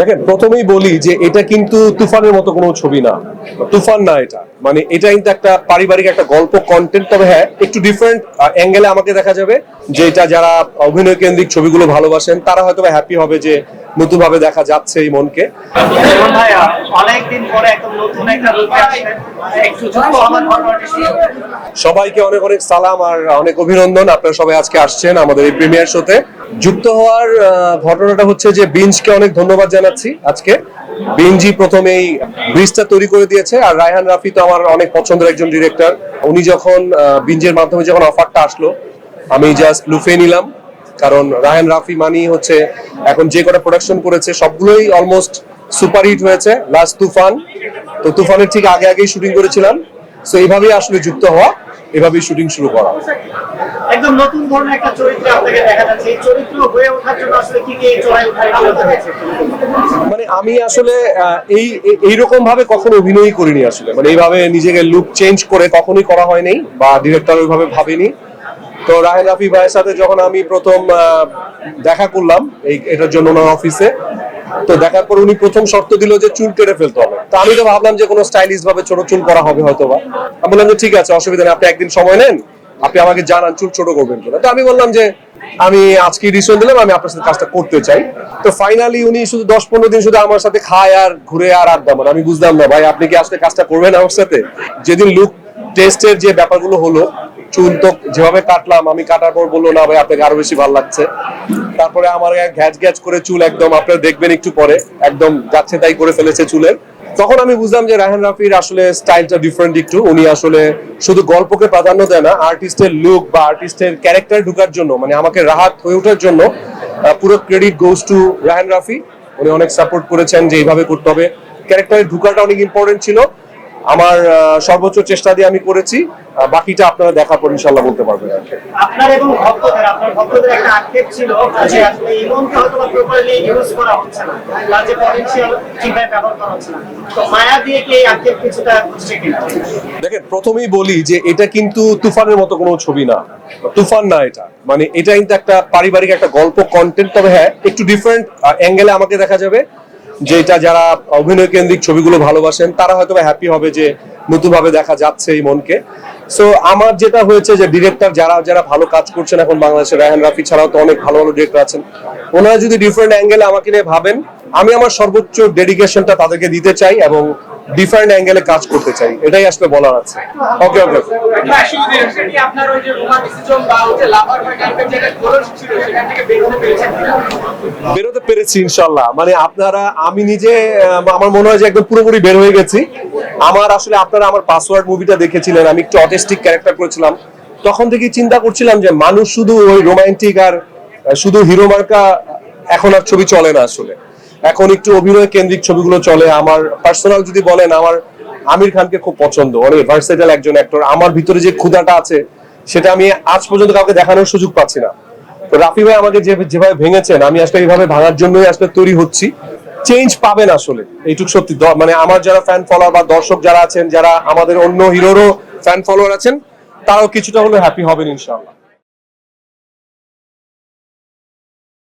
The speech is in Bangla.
দেখেন, প্রথমেই বলি যে এটা কিন্তু তুফানের মতো কোনো ছবি না। তুফান না এটা। মানে এটা কিন্তু একটা পারিবারিক একটা গল্প কন্টেন্ট তবে হ্যাঁ একটু ডিফারেন্ট অ্যাঙ্গেলে আমাকে দেখা যাবে যে এটা যারা অভিনয় কেন্দ্রিক ছবিগুলো ভালোবাসেন, তারা হয়তো হ্যাপি হবে যে নতুন ভাবে দেখা যাচ্ছে এই মনকে। সবাইকে অনেক অনেক সালাম আর অনেক অভিনন্দন। আপনারা সবাই আজকে আসছেন আমাদের এই প্রিমিয়ার শোতে যুক্ত হওয়ার ঘটনাটা হচ্ছে যে বিঞ্জকে অনেক ধন্যবাদ জানাচ্ছি আজকে। বিঞ্জি প্রথমেই ব্রিজটা তৈরি করে দিয়েছে আর রায়হান রাফি তো আমার অনেক পছন্দের একজন ডিরেক্টর উনি যখন বিঞ্জের মাধ্যমে যখন অফারটা আসলো আমি জাস্ট লুফে নিলাম। কারণ রায়হান রাফি মানি হচ্ছে এখন যে কটা প্রোডাকশন করেছে সবগুলোই অলমোস্ট সুপার হিট হয়েছে লাস্ট তুফান। তো তুফানের ঠিক আগে আগেই শুটিং করেছিলাম। সো এইভাবেই আসলে যুক্ত হওয়া এভাবেই শুটিং শুরু করা। একদম নতুন ধরনের একটা চরিত্রে আপনাকে দেখা যাচ্ছে। এই চরিত্র হয়ে ওঠার জন্য আসলে কি কি চড়াই উঠাই করতে হয়েছে মানে আমি আসলে এই- এইরকম ভাবে কখনো অভিনয় করিনি আসলে। মানে এইভাবে নিজেকে লুক চেঞ্জ করে কখনোই করা হয়নি বা ডিরেক্টর ওইভাবে ভাবেনি। তো রাহেল রাফি ভাইয়ের সাথে যখন আমি প্রথম দেখা করলাম, এই এটার জন্য ওনার অফিসে, তো দেখার পর উনি প্রথম শর্ত দিল যে চুল কেটে ফেলতে হবে। তো আমি তো ভাবলাম যে কোনো স্টাইলিশ ভাবে ছোট চুল করা হবে হয়তো বা আমি বললাম যে ঠিক আছে, অসুবিধা নেই, আপনি একদিন সময় নেন, আপনি আমাকে জানান চুল ছোট করবেন কিনা। তো আমি বললাম যে আমি আজকে ডিসিশন দিলাম, আমি আপনার সাথে কাজটা করতে চাই। তো ফাইনালি উনি শুধু দশ পনেরো দিন শুধু আমার সাথে খায় আর ঘুরে আর আড্ডা মানে আমি বুঝলাম না, ভাই, আপনি কি আসলে কাজটা করবেন আমার সাথে? যেদিন লুক টেস্টের যে ব্যাপারগুলো হলো চুল তো যেভাবে কাটলাম, আমি কাটার পর বলল, না ভাই, আপনাকে আরও বেশি ভালো লাগছে। তারপরে আমার ঘ্যাচ ঘ্যাচ করে চুল একদম, আপনারা দেখবেন একটু পরে, একদম যাচ্ছে তাই করে ফেলেছে চুলের। তখন আমি বুঝলাম যে রায়হান রাফির আসলে স্টাইলটা ডিফারেন্ট একটু, উনি আসলে শুধু গল্পকে প্রাধান্য দেয় না আর্টিস্টের লুক বা আর্টিস্টের ক্যারেক্টার ঢুকার জন্য মানে আমাকে রাহাত হয়ে ওঠার জন্য পুরো credit goes to Raihan Rafi. উনি অনেক সাপোর্ট করেছেন যে এইভাবে করতে হবে। ক্যারেক্টারে ঢুকাটা অনেক ইম্পর্টেন্ট ছিল। আমার সর্বোচ্চ চেষ্টা দিয়ে আমি করেছি। বাকিটা আপনারা দেখার পর ইনশাল্লাহ বলতে পারবেন। আপনার এবং ভক্তদের আপনার ভক্তদের একটা আক্ষেপ ছিল যে আসলে ইমনকে হয়তো প্রপারলি ইউজ করা হচ্ছে না যে পটেনশিয়াল ঠিকভাবে ব্যবহার করা হচ্ছে না। তো মায়া দিয়ে কি এই আক্ষেপ কিছুটা হচ্ছে কিনা? দেখেন প্রথমেই বলি যে এটা কিন্তু তুফানের মতো কোনো ছবি না। তুফান না এটা। মানে এটা কিন্তু একটা পারিবারিক একটা গল্প কন্টেন্ট তবে হ্যাঁ একটু ডিফারেন্ট অ্যাঙ্গেলে আমাকে দেখা যাবে। যে এটা যারা অভিনয় কেন্দ্রিক ছবিগুলো ভালোবাসেন, তারা হয়তো হ্যাপি হবে যে নতুন ভাবে দেখা যাচ্ছে এই মনকে। সো আমার যেটা হয়েছে যে ডিরেক্টর যারা যারা ভালো কাজ করছেন এখন বাংলাদেশের রায়হান রাফি ছাড়াও তো অনেক ভালো ভালো ডিরেক্টর আছেন, ওনারা যদি ডিফারেন্ট অ্যাঙ্গেলে আমাকে নিয়ে ভাবেন, আমি আমার সর্বোচ্চ ডেডিকেশনটা তাদেরকে দিতে চাই এবং ডিফারেন্ট অ্যাঙ্গেলে কাজ করতে চাই। এটাই আসলে বলার আছে। ওকে ওকে? বেরোতে পেরেছি ইনশাল্লাহ মানে আপনারা আমি নিজে আমার মনে হয় যে একদম পুরোপুরি বের হয়ে গেছি। আমার আসলে আপনারা আমার পাসওয়ার্ড মুভিটা দেখেছিলেন আমি একটু অটিস্টিক ক্যারেক্টার করেছিলাম। তখন থেকে চিন্তা করছিলাম যে মানুষ শুধু ওই রোমান্টিক আর শুধু হিরো মার্কা এখন আর ছবি চলে না আসলে। এখন একটু অভিনয় কেন্দ্রিক ছবিগুলো চলে। আমার পার্সোনাল যদি বলেন, আমার আমির খানকে খুব পছন্দ। অনেক ভার্সেটাল একজন অ্যাক্টর আমার ভিতরে যে ক্ষুধাটা আছে, সেটা আমি আজ পর্যন্ত কাউকে দেখানোর সুযোগ পাচ্ছি না। তো রাফি ভাই আমাকে যেভাবে ভেঙেছেন, আমি আসলে এইভাবে ভাঙার জন্যই আসলে তৈরি হচ্ছি। চেঞ্জ পাবেন আসলে, এইটুক সত্যি। মানে আমার যারা ফ্যান ফলোয়ার বা দর্শক যারা আছেন, যারা আমাদের অন্য হিরোরও ফ্যান ফলোয়ার আছেন, তারাও কিছুটা হলে হ্যাপি হবেন ইনশাআল্লাহ।